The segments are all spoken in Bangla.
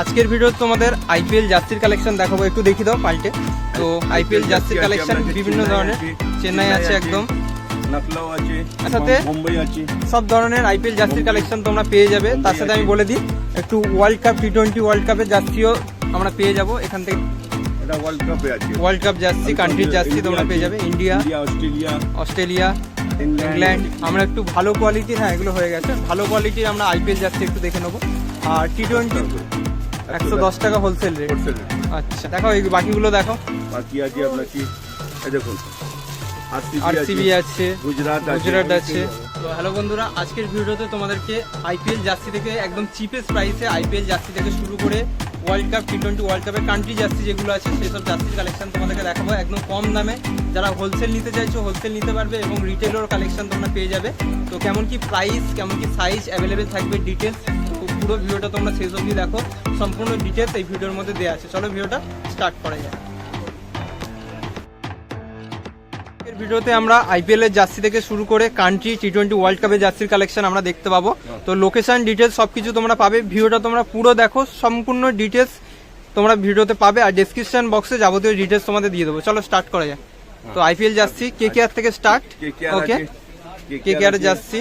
আজকের ভিডিও তোমাদের আইপিএল জার্সির কালেকশন দেখাবো একটু দেখি দাও পাল্টে। তো আইপিএল জার্সির কালেকশন বিভিন্ন ধরনের। চেন্নাই আছে একদম। সাথে? সব ধরনের আইপিএল জার্সির কালেকশন তোমরা পেয়ে যাবে। তার সাথে আমি বলে দিই একটু world cup T twenty world কাপের জার্সিও আমরা পেয়ে যাব। এখান থেকে এটা ওয়ার্ল্ড কাপে জার্সি কান্ট্রির জার্সি তোমরা পেয়ে যাবে। India India Australia Australia England আমরা একটু ভালো কোয়ালিটির হ্যাঁ এগুলো হয়ে গেছে। ভালো কোয়ালিটির আমরা আইপিএল জার্সি একটু দেখে নেব। আর টি টোয়েন্টি একশো দশ টাকা হোলসেল রেট হোলসেল আচ্ছা দেখো এই বাকিগুলো দেখো বাকি আছে আপনার কি? এই দেখুন। আরসিবি আছে গুজরাট আছে গুজরাট আছে। তো হ্যালো বন্ধুরা আজকের ভিডিওতে তোমাদেরকে আইপিএল জার্সি থেকে একদম চিপেস্ট প্রাইসে আইপিএল জার্সি থেকে শুরু করে world cup T twenty world কাপের কান্ট্রি জার্সি যেগুলো আছে সেসব জার্সির কালেকশন তোমাদেরকে দেখাবো একদম কম দামে। যারা হোলসেল নিতে চাইছো হোলসেল নিতে পারবে এবং রিটেলের কালেকশন তোমরা পেয়ে যাবে। তো কেমন কি প্রাইস কেমন কি সাইজ অ্যাভেলেবেল থাকবে ডিটেলস পুরো ভিডিওটা তোমরা শেষ অবধি দেখো। সম্পূর্ণ ডিটেলস এই ভিডিওর মধ্যে দেওয়া আছে। চলো ভিডিওটা স্টার্ট করা যায় ভিডিওতে আমরা আইপিএল এর জার্সি থেকে শুরু করে কান্ট্রি টি টোয়েন্টি ওয়ার্ল্ড কাপের জার্সির কালেকশন আমরা দেখতে পাবো। তো লোকেশন ডিটেলস সবকিছু তোমরা পাবে। ভিডিওটা তোমরা পুরো দেখো। সম্পূর্ণ ডিটেলস তোমরা ভিডিওতে পাবে। আর ডেসক্রিপশন বক্সে যাবতীয় ডিটেলস তোমাদের দিয়ে দেবো। চলো স্টার্ট করা যায় তো আইপিএল জার্সি কে কে আর থেকে start okay K K R jersey?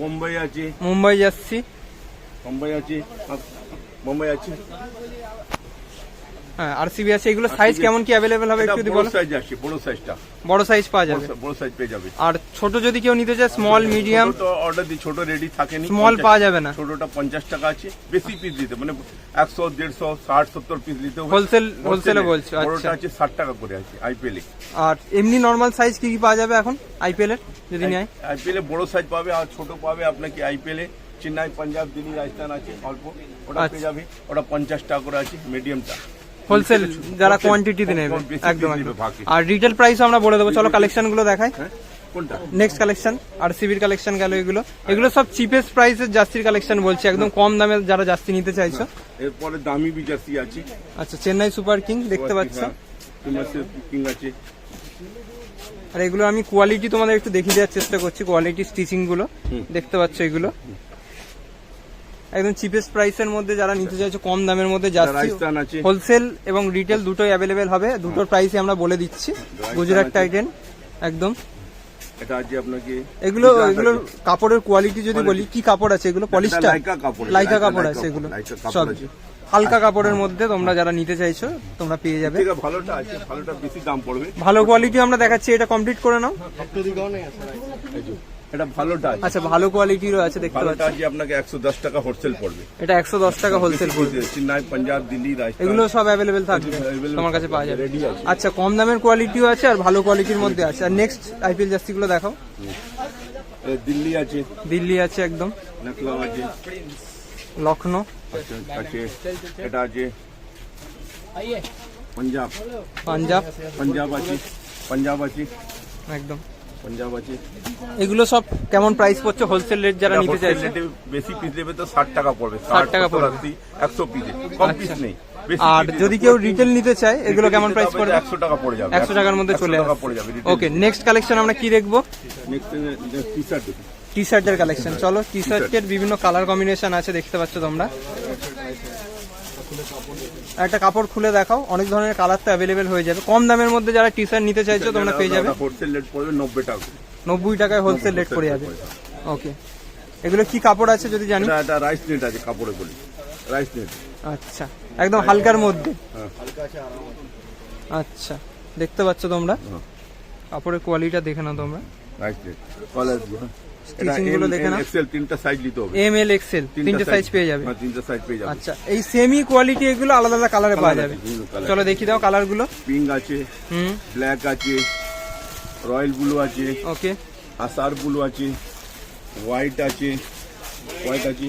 Mumbai আছে। মুম্বাই জার্সি। মুম্বাই আছে মুম্বাই আছে। হ্যাঁ আছে এগুলো সাইজ কেমন কি হবে একটু যদি বলো? সাইজ আছে বড় সাইজটা বড় সাইজ পাওয়া যাবে। বড় সাইজ পেয়ে যাবে। আর ছোট যদি কেউ নিতে চায় স্মল মিডিয়াম তো অর্ডার ছোট রেডি থাকেনি স্মল পাওয়া যাবে না। ছোটটা টাকা আছে বেশি পিস দিতে মানে একশো দেড়শো ষাট সত্তর পিস দিতে হবে। বলছো, আচ্ছা। বড়টা আছে ষাট টাকা করে আছে আইপিএল এ। আর এমনি নর্মাল সাইজ কি কি পাওয়া যাবে এখন? আইপিএল এর যদি নেয়। আইপিএল এ বড় সাইজ পাবে আর ছোট পাবে আপনাকে আইপিএল এ। চেন্নাই পাঞ্জাব দিল্লি রাজস্থান আছে অল্প। ওটা। পেয়ে যাবে। ওটা পঞ্চাশ টাকা করে আছে মিডিয়ামটা হোলসেল যারা কোয়ান্টিটিতে নেবে। একদম। আর রিটেল প্রাইসও আমরা বলে দেবো। চলো কালেকশনগুলো দেখাই। হ্যাঁ? কোনটা? নেক্সট কালেকশন আর সিবির কালেকশন গেল এগুলো। এগুলো সব চিপেস্ট প্রাইসের জার্সির কালেকশন বলছি। একদম কম দামে যারা জার্সি নিতে চাইছো। এরপরে দামি বি জার্সি আছে। আচ্ছা চেন্নাই সুপার কিং দেখতে পাচ্ছ। হ্যাঁ, কিং আছে। আর এগুলো আমি কোয়ালিটি তোমাদের একটু দেখিয়ে দেওয়ার চেষ্টা করছি। কোয়ালিটি স্টিচিংগুলো দেখতে পাচ্ছ এগুলো। একদম চিপেস্ট প্রাইসের মধ্যে যারা নিতে চাইছো কম দামের মধ্যে হোলসেল এবং রিটেল দুটোই অ্যাভেলেবেল হবে। দুটোর প্রাইসই আমরা বলে দিচ্ছি। গুজরাট। টাইটেন একদম। এটা আছে আপনাকে এগুলো কাপড়ের কোয়ালিটি যদি বলি কি কাপড় আছে? এগুলো পলিস্টার লাইকা কাপড়, আছে এগুলো। সব হালকা কাপড়ের মধ্যে তোমরা যারা নিতে চাইছো তোমরা পেয়ে যাবে। ভালোটা আছে ভালোটা বেশি দাম পড়বে। ভালো কোয়ালিটি আমরা দেখাচ্ছি এটা কমপ্লিট করে নাও। এটা ভালোটা আছে আচ্ছা ভালো কোয়ালিটিরও আছে দেখতে পাচ্ছি। আছে আপনাকে একশো দশ টাকা হোলসেল পড়বে। এটা একশো দশ টাকা হোলসেল পড়বে। চেন্নাই পাঞ্জাব দিল্লি রাজস্থান। এগুলো সব অ্যাভেলেবেল থাকবে। তোমার কাছে পাওয়া যাবে। আচ্ছা কম দামের কোয়ালিটিও আছে আর ভালো কোয়ালিটির মধ্যে আছে। আর নেক্সট আইপিএল জার্সিগুলো দেখাও। দিল্লি আছে। দিল্লি আছে একদম। নকলাও আছে। লখনৌ আছে আছে। এটা আছে। পাঞ্জাব। পাঞ্জাব। পাঞ্জাব আছে। পাঞ্জাব আছে। একদম। পাঞ্জাব আছে। এগুলো সব কেমন প্রাইস পড়ছে? হোলসেল রেট যারা নিতে চাইছে? বেশি পিস নেবে তো ষাট টাকা পড়বে। 60 টাকা পড়বে। একশো পিসে কম পিস আচ্ছা। নেই। আর যদি কেউ রিটেল নিতে চায় এগুলো কেমন প্রাইস পড়বে তো একশো টাকা পড়ে যাবে। একশো টাকার মধ্যে চলে আসবে পড়ে যাবে ওকে নেক্সট কালেকশন আমরা কি দেখব? নেক্সট টি শার্ট টি শার্টের কালেকশন চলো টি শার্টের বিভিন্ন কালার কম্বিনেশন আছে দেখতে পাচ্ছ তোমরা। একটা কাপড় খুলে দেখাও অনেক ধরনের কালার তো অ্যাভেলেবেল হয়ে যাবে। কম দামের মধ্যে যারা টি শার্ট নিতে চাইছো তোমরা পেয়ে যাবে। হোলসেল রেট পড়বে নব্বই টাকা নব্বই টাকায় হোলসেল রেট পড়ে যাবে। ওকে এগুলো কি কাপড় আছে যদি জানি? এটা রাইস নেট আছে কাপড়ে বলি। রাইস নেট আচ্ছা। একদম হালকার মধ্যে? হ্যাঁ। আচ্ছা। দেখতে পাচ্ছ তোমরা? হ্যাঁ। কাপড়ের কোয়ালিটিটা দেখে নাও তোমরা। রাইস নেট কালার Stitching গুলো দেখে। এক্সেল তিনটা সাইজ নিতে হবে। এম এল এক্সেল তিনটে সাইজ পেয়ে যাবে। হ্যাঁ তিনটা সাইজ পেয়ে যাবে। আচ্ছা এই সেমি কোয়ালিটি এগুলো আলাদা আলাদা কালারে পাওয়া যাবে। চলো দেখি দাও কালারগুলো। পিঙ্ক আছে হুম। ব্ল্যাক আছে রয়্যাল ব্লু আছে ওকে আসার ব্লু আছে হোয়াইট আছে হোয়াইট আছে।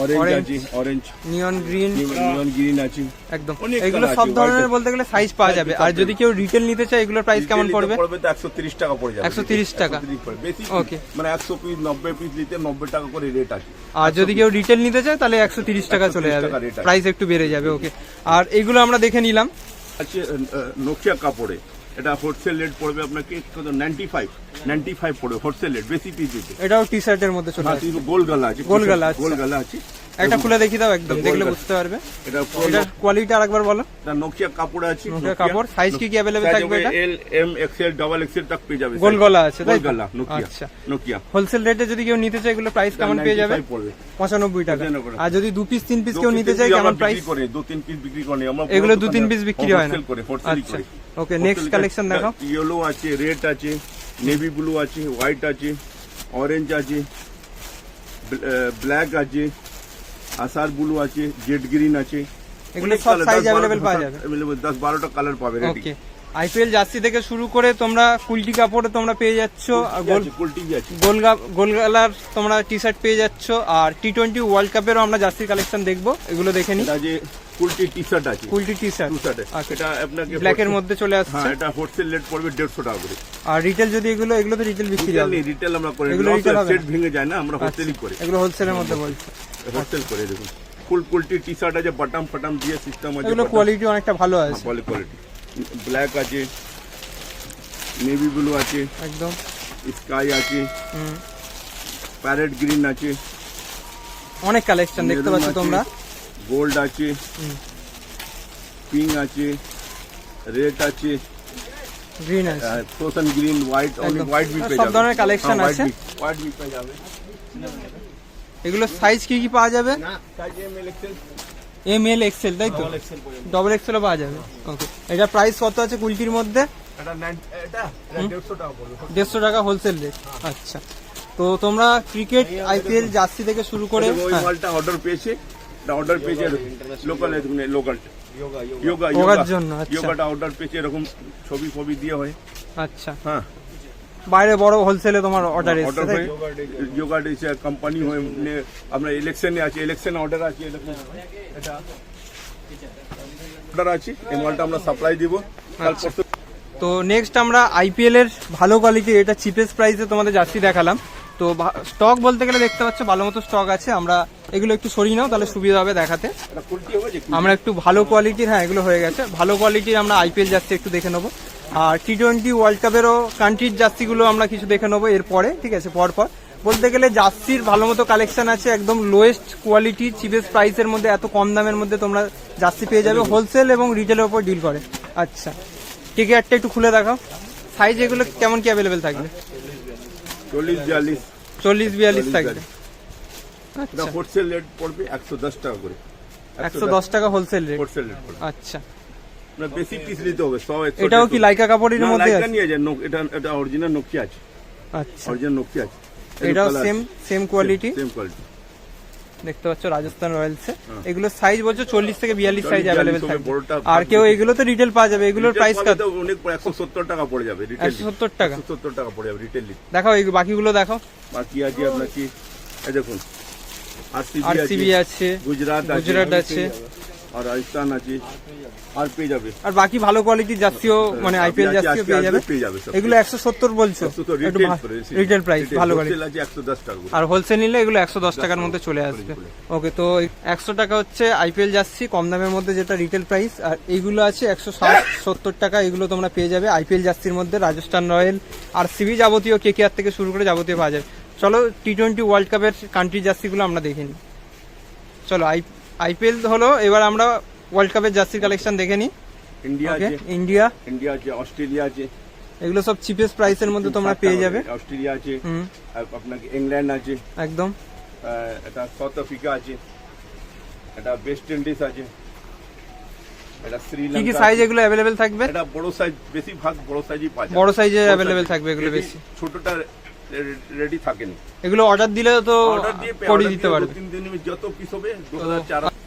অরেঞ্জ আছে orange neon green neon green আছে। একদম। এগুলো সব ধরনের বলতে গেলে সাইজ পাওয়া যাবে। আর যদি কেউ রিটেল নিতে চায় এগুলোর প্রাইস কেমন পড়বে? তো টাকা পড়ে যাবে। 130 টাকা। 130। বেশি Okay. মানে একশো পিস নব্বই পিস নিতে নব্বই টাকা করে রেট আছে। আর যদি কেউ রিটেল নিতে চায় তাহলে একশো তিরিশ টাকা চলে যাবে। প্রাইস একটু বেড়ে যাবে ওকে আর এগুলো আমরা দেখে নিলাম। আছে নোকিয়া কাপড়ে। এটা হোলসেল রেট পড়বে আপনাকে কত? নাইনটি ফাইভ নাইনটি ফাইভ পড়বে হোলসেল রেট বেশি পিস দিতে। এটাও টি শার্টের মধ্যে চলে হ্যাঁ আসছে। গোল গালা আছে গোল গালা আছে। গোল গালা আছে। একটা খুলে দেখি দাও একদম দেখলে বুঝতে পারবে। এটা এটার কোয়ালিটি আরেকবার বলো। এটা নোকিয়া কাপড় আছে নোকিয়া কাপড়, size কি কি available থাকবে এটা? L M XL double XL তক পেয়ে যাবে। গোল গলা আছে তাই গোল? গালা নোকিয়া আচ্ছা। নোকিয়া হোলসেল রেটে যদি কেউ নিতে চায় এগুলো প্রাইস কেমন পেয়ে যাবে? 95 পড়বে। পঁচানব্বই টাকা। আর যদি দু পিস তিন পিস কেউ নিতে চায় কেমন প্রাইস করি দু তিন পিস বিক্রি করে আমরা এগুলো দু তিন পিস বিক্রি হয় না। wholesale করে হোলসেল আচ্ছা। করি। ওকে নেক্সট কালেকশন দেখাও ইয়েলো আছে রেড আছে নেভি ব্লু আছে হোয়াইট আছে অরেঞ্জ আছে ব্ল্যাক আছে আসার ব্লু আছে জেড গ্রিন আছে এগুলো সব size available পাওয়া যাবে? অ্যাভেলেবল দশ বারোটা কালার পাবে রেডি ওকে আইপিএল জার্সি থেকে শুরু করে তোমরা কুলটি কাপড়ে তোমরা পেয়ে যাচ্ছ গোলগালার তোমরা টি শার্ট পেয়ে যাচ্ছ আর টি টোয়েন্টি ওয়ার্ল্ড কাপেরও আমরা জার্সি কালেকশন দেখব এগুলো দেখে নিই কুলটি টি শার্ট আছে। কুলটি টি শার্ট টু শার্ট আচ্ছা। এটা আপনাকে ব্ল্যাক এর মধ্যে চলে আসছে? হ্যাঁ এটা হোলসেল রেট পড়বে দেড়শো টাকা করে। আর রিটেল যদি এগুলো এগুলো তো রিটেল বিক্রি হবে নেই রিটেল আমরা করি এগুলো retail সেট ভেঙে যায় না আমরা আচ্ছা, হোলসেলই করি। এগুলো হোলসেলের মধ্যে বলছে। হোলসেল করে দেখুন। ফুল কুলটি টি শার্ট আছে বাটাম ফাটাম দিয়ে সিস্টেম আছে এগুলো কোয়ালিটি অনেকটা ভালো আছে। ভালো কোয়ালিটি ব্ল্যাক আছে নেভি ব্লু আছে একদম। স্কাই আছে হুম। প্যারেট গ্রিন আছে। অনেক কালেকশন দেখতে পাচ্ছ তোমরা। গোল্ড আছে। পিঙ্ক আছে রেড আছে। গ্রিন আছে। ফ্রোজেন গ্রিন হোয়াইট অনেক হোয়াইট বি পেয়ে ধরনের আছে। হোয়াইট বি পেয়ে যাবে। এগুলো সাইজ কি কি পাওয়া যাবে? M L XL M L XL তাই তো? ডবল এক্সেল পর্যন্ত। ডবল এক্সেলও পাওয়া যাবে। ওকে এটা প্রাইস কত আছে কুলটির মধ্যে? দেড়শো টাকা হোলসেল রেট আচ্ছা। তো তোমরা ক্রিকেট আইপিএল জার্সি থেকে শুরু করে হ্যাঁ, মালটা অর্ডার পেয়েছে। অর্ডার পেয়েছে লোকাল লোকাল যোগা যোগার জন্য, আচ্ছা। যোগাটা অর্ডার পেয়েছে এরকম ছবি ফবি দিয়ে হয়। আচ্ছা। হ্যাঁ। বাইরে বড় হোলসেলে তোমার অর্ডার এসছে অর্ডার হয়ে তো? যোগা কোম্পানি হয়ে মানে আমরা ইলেকশনে আছে ইলেকশন অর্ডার আছে এরকম। এটা অর্ডার আছে এই মালটা আমরা সাপ্লাই দিব। আচ্ছা। তো নেক্সট আমরা আইপিএল এর ভালো কোয়ালিটি এটা চিপেস্ট প্রাইসে তোমাদের জার্সি দেখালাম। তো স্টক বলতে গেলে দেখতে পাচ্ছ ভালো মতো স্টক আছে। আমরা এগুলো একটু সরিয়ে নাও, তাহলে সুবিধা হবে দেখাতে। আমরা একটু ভালো কোয়ালিটির হ্যাঁ এগুলো হয়ে গেছে। ভালো কোয়ালিটির আমরা আইপিএল জার্সি একটু দেখে নেব। আর টি টোয়েন্টি ওয়ার্ল্ড কাপেরও কান্ট্রির জার্সিগুলো আমরা কিছু দেখে নেব এরপরে, ঠিক আছে পর পর বলতে গেলে জার্সির ভালো মতো কালেকশন আছে, একদম লোয়েস্ট কোয়ালিটি চিপেস্ট প্রাইসের মধ্যে, এত কম দামের মধ্যে তোমরা জার্সি পেয়ে যাবে হোলসেল এবং রিটেলের উপর ডিল করে। আচ্ছা একটা একটু খুলে দেখাও। সাইজ এগুলো কেমন কি অ্যাভেলেবেল থাকবে? চল্লিশ বিয়াল্লিশ। চল্লিশ বিয়াল্লিশ থাকবে। এটা আচ্ছা। হোলসেল রেট পড়বে একশো দশ টাকা করে। একশো দশ টাকা হোলসেল রেট হোলসেল রেট পড়বে। আচ্ছা। না বেশি পিস নিতে হবে সব এটাও কি লাইকা কাপড়ের মধ্যে আছে? নিয়ে যায় এটা এটা অরিজিনাল নোকিয়া আছে। আচ্ছা। অরিজিনাল নোকিয়া আছে। এটাও same same quality same quality দেখতে পাচ্ছ রাজস্থান রয়্যালসে। এগুলো সাইজ বলছো চল্লিশ থেকে বিয়াল্লিশ সাইজ 40, অ্যাভেলেবেল 42 থাকবে আর কেউ এগুলো তো রিটেল পাওয়া যাবে। এগুলোর প্রাইস কত? অনেক একশো সত্তর টাকা পড়ে যাবে একশো সত্তর টাকা? সত্তর টাকা পড়ে যাবে রিটেল দেখাও এই বাকিগুলো দেখাও। বাকি আছে আপনার কি? দেখুন আরসিবি আছে গুজরাট গুজরাট আছে। আর রাজস্থান আছে আর পেয়ে যাবে। আর বাকি ভালো কোয়ালিটির জার্সিও মানে আইপিএল জার্সিও পেয়ে যাবে। পেয়ে যাবে এগুলো একশো সত্তর বলছো। রিটেল প্রাইস ভালো কোয়ালিটি আছে একশো দশ টাকা আর হোলসেল নিলে এগুলো একশো দশ টাকার মধ্যে চলে আসবে। ওকে তো একশো টাকা হচ্ছে আইপিএল জার্সি কম দামের মধ্যে যেটা রিটেল প্রাইস আর এইগুলো আছে একশো ষাট সত্তর টাকা এগুলো তোমরা পেয়ে যাবে আইপিএল জার্সির মধ্যে রাজস্থান রয়্যাল আর সিবি যাবতীয় কে কেয়ার থেকে শুরু করে যাবতীয় পাওয়া যাবে চলো টি টোয়েন্টি ওয়ার্ল্ড কাপের কান্ট্রি জার্সিগুলো আমরা দেখে নিই। চলো আই আইপিএল হলো এবার আমরা ওয়ার্ল্ড কাপের জার্সির কালেকশন দেখে নিই। ইন্ডিয়া আছে। ইন্ডিয়া। ইন্ডিয়া আছে অস্ট্রেলিয়া আছে। এগুলো সব চিপেস্ট প্রাইসের মধ্যে তোমরা পেয়ে যাবে। অস্ট্রেলিয়া আছে। হুম। আপনাকে ইংল্যান্ড আছে। একদম। এটা সাউথ আফ্রিকা আছে। এটা ওয়েস্ট ইন্ডিজ আছে। এটা কি কি সাইজ এগুলো থাকবে? এটা বড় সাইজ বেশি ভাগ বড় সাইজই পাওয়া যায় বড় সাইজে থাকবে এগুলো বেশি। ছোটটা রেডি থাকেনি। এগুলো অর্ডার দিলে তো করে দিতে পারবে তিন যত পিস হবে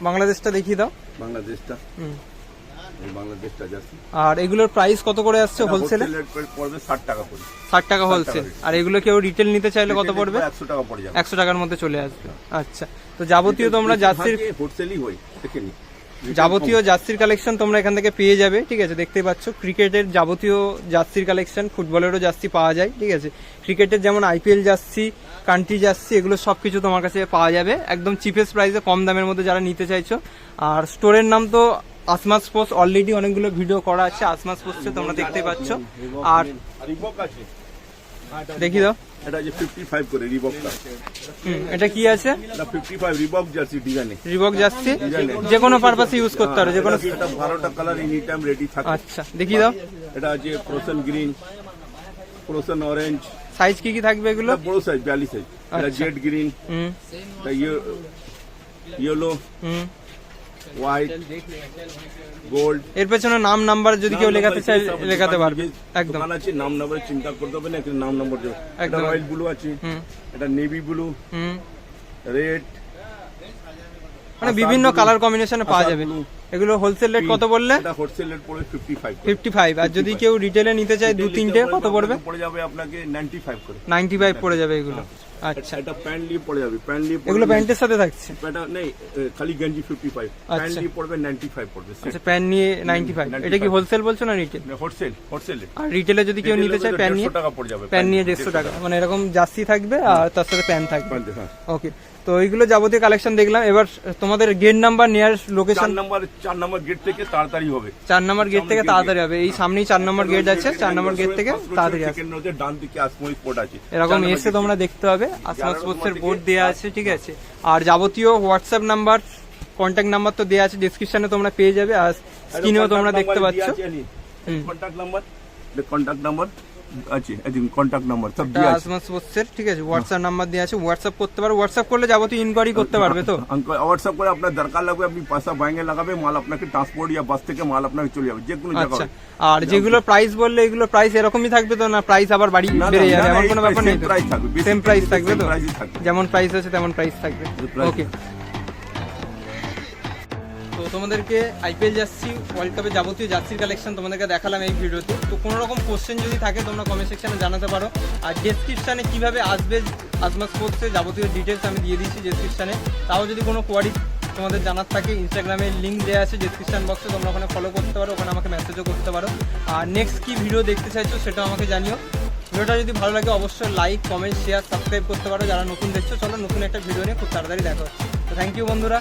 বাংলাদেশটা দেখিয়ে দাও। বাংলাদেশটা? বাংলাদেশটা যাচ্ছে আর এগুলোর প্রাইস কত করে আসছে হোলসেলে পড়বে ষাট টাকা করে। ষাট টাকা হোলসেল আর এগুলো কেউ রিটেল নিতে চাইলে কত পড়বে? একশো টাকা পড়ে যাবে। একশো টাকার মধ্যে চলে আসবে। আচ্ছা। তো যাবতীয় তোমরা জার্সির হোলসেলই হয় দেখে যাবতীয় জার্সির কালেকশন তোমরা এখান থেকে পেয়ে যাবে ঠিক আছে? দেখতে পাচ্ছ ক্রিকেটের যাবতীয় জার্সির কালেকশন ফুটবলেরও জার্সি পাওয়া যায় ঠিক আছে? ক্রিকেটের যেমন আইপিএল জার্সি কান্ট্রি জার্সি এগুলো সব কিছু তোমার কাছে পাওয়া যাবে। একদম চিপেস্ট প্রাইসে কম দামের মধ্যে যারা নিতে চাইছো। আর স্টোরের নাম তো আসমা স্পোর্টস অলরেডি অনেকগুলো ভিডিও করা আছে আসমা স্পোর্টসে তোমরা দেখতে পাচ্ছ। আর দেখি দাও। এটা যে ফিফটি ফাইভ করে রিবকটা হুম, এটা কি আছে? এটা ফিফটি ফাইভ রিবক জার্সি ডিজাইনে রিবক যাচ্ছি যে কোনো পারপাসে ইউজ করতে পারো যে কোনো এটা বারোটা কালার এনি টাইম রেডি থাকে। আচ্ছা দেখি দাও। এটা আছে frozen green frozen orange size কি কি থাকবে এগুলো? এটা বড় সাইজ বিয়াল্লিশ সাইজ এটা আচ্ছা। জেড গ্রিন হুম। এটা ইয়েলো হুম। হোয়াইট গোল্ড এর পেছনে নাম নাম্বার যদি কেউ লেখাতে চায় লেখাতে পারবে। একদম। দোকান আছে নাম নাম্বার চিন্তা করতে হবে না নাম নাম্বার দেবে। একদম। রয়্যাল ব্লু আছে হুম। এটা নেভি ব্লু হুম। রেড মানে বিভিন্ন কালার কম্বিনেশনে পাওয়া যাবে। এগুলো হোলসেল রেট কত বললে? এটা হোলসেল রেট পড়বে ফিফটি ফাইভ ফিফটি ফাইভ আর যদি কেউ রিটেলে নিতে চায় দু তিনটে কত পড়বে? পড়ে যাবে আপনাকে নাইনটি ফাইভ করে। নাইনটি ফাইভ পড়ে যাবে এগুলো। আচ্ছা। এটা প্যান্ট পড়ে যাবে প্যান্ট লিয়ে এগুলো প্যান্টের সাথে থাকছে? এটা নেই খালি গেঞ্জি ফিফটি ফাইভ প্যান্ট আচ্ছা। পড়বে নাইনটি ফাইভ পড়বে আচ্ছা প্যান নিয়ে নাইনটি ফাইভ এটা কি হোলসেল বলছো না রিটেল হোলসেল হোলসেল আর রিটেলে যদি কেউ নিতে চায় প্যান নিয়ে? টাকা পড়ে যাবে প্যান নিয়ে দেড়শো টাকা। মানে এরকম জার্সি থাকবে আর তার সাথে প্যান থাকবে। ওকে তো এইগুলো যাবতীয় কালেকশন দেখলাম। এবার তোমাদের গেট নাম্বার নেয়ার চার লোকেশন নম্বর চার নম্বর গেট থেকে তাড়াতাড়ি হবে। চার নম্বর গেট থেকে তাড়াতাড়ি হবে। এই সামনেই চার নম্বর গেট আছে চার নম্বর গেট থেকে তাড়াতাড়ি ডান দিকে আছে। এরকম এসে তোমরা দেখতে হবে আসমা যারা স্পোর্টস এর তোমার বোর্ড দেওয়া আছে ঠিক আছে। আর যাবতীয় হোয়াটসঅ্যাপ নাম্বার কন্ট্যাক্ট নাম্বার তো দেওয়া আছে ডিসক্রিপশনে তোমরা পেয়ে যাবে। আর স্ক্রিনেও তোমরা দেখতে পাচ্ছ। কন্ট্যাক্ট নাম্বার কন্ট্যাক্ট নাম্বার আছে এই কন্ট্যাক্ট নাম্বার সব দিয়ে আছে। আসমা স্পোর্টস ঠিক আছে হোয়াটসঅ্যাপ নাম্বার দেওয়া আছে হোয়াটসঅ্যাপ করতে পারো হোয়াটসঅ্যাপ করলে যাবতীয় ইনকোয়ারি করতে পারবে তো? হোয়াটসঅ্যাপ করে আপনার দরকার লাগবে আপনি পয়সা ব্যাঙ্কে লাগাবে মাল আপনাকে ট্রান্সপোর্ট ইয়া বাস থেকে মাল আপনাকে চলে যাবে যে কোনো আচ্ছা জায়গায় আর যেগুলো প্রাইস বললে এগুলো প্রাইস এরকমই থাকবে তো না? প্রাইস আবার বাড়ি বেড়ে যাবে এমন কোনো ব্যাপার নেই price থাকবে, সেম প্রাইস থাকবে তো। যেমন প্রাইস আছে তেমন প্রাইস থাকবে। ওকে তোমাদেরকে আইপিএল জার্সি ওয়ার্ল্ড কাপের যাবতীয় জার্সির কালেকশন তোমাদেরকে দেখালাম এই ভিডিওতে। তো কোনো রকম কোশ্চেন যদি থাকে, তোমরা কমেন্ট সেকশানে জানাতে পারো। আর ডেসক্রিপশনে কীভাবে আসবে আজমা স্পোর্টসের যাবতীয় ডিটেলস আমি দিয়ে দিচ্ছি ডেসক্রিপশনে তাও যদি কোনো কোয়ারি তোমাদের জানার থাকে ইনস্টাগ্রামে লিঙ্ক দেওয়া আছে ডেসক্রিপশন বক্সে তোমরা ওখানে ফলো করতে পারো, ওখানে আমাকে মেসেজও করতে পারো। আর নেক্সট কী ভিডিও দেখতে চাইছো, সেটাও আমাকে জানিও। ভিডিওটা যদি ভালো লাগে, অবশ্যই লাইক কমেন্ট শেয়ার সাবস্ক্রাইব করতে পারো। যারা নতুন দেখছ, চলো নতুন একটা ভিডিও নিয়ে খুব তাড়াতাড়ি দেখো তো থ্যাংক ইউ বন্ধুরা।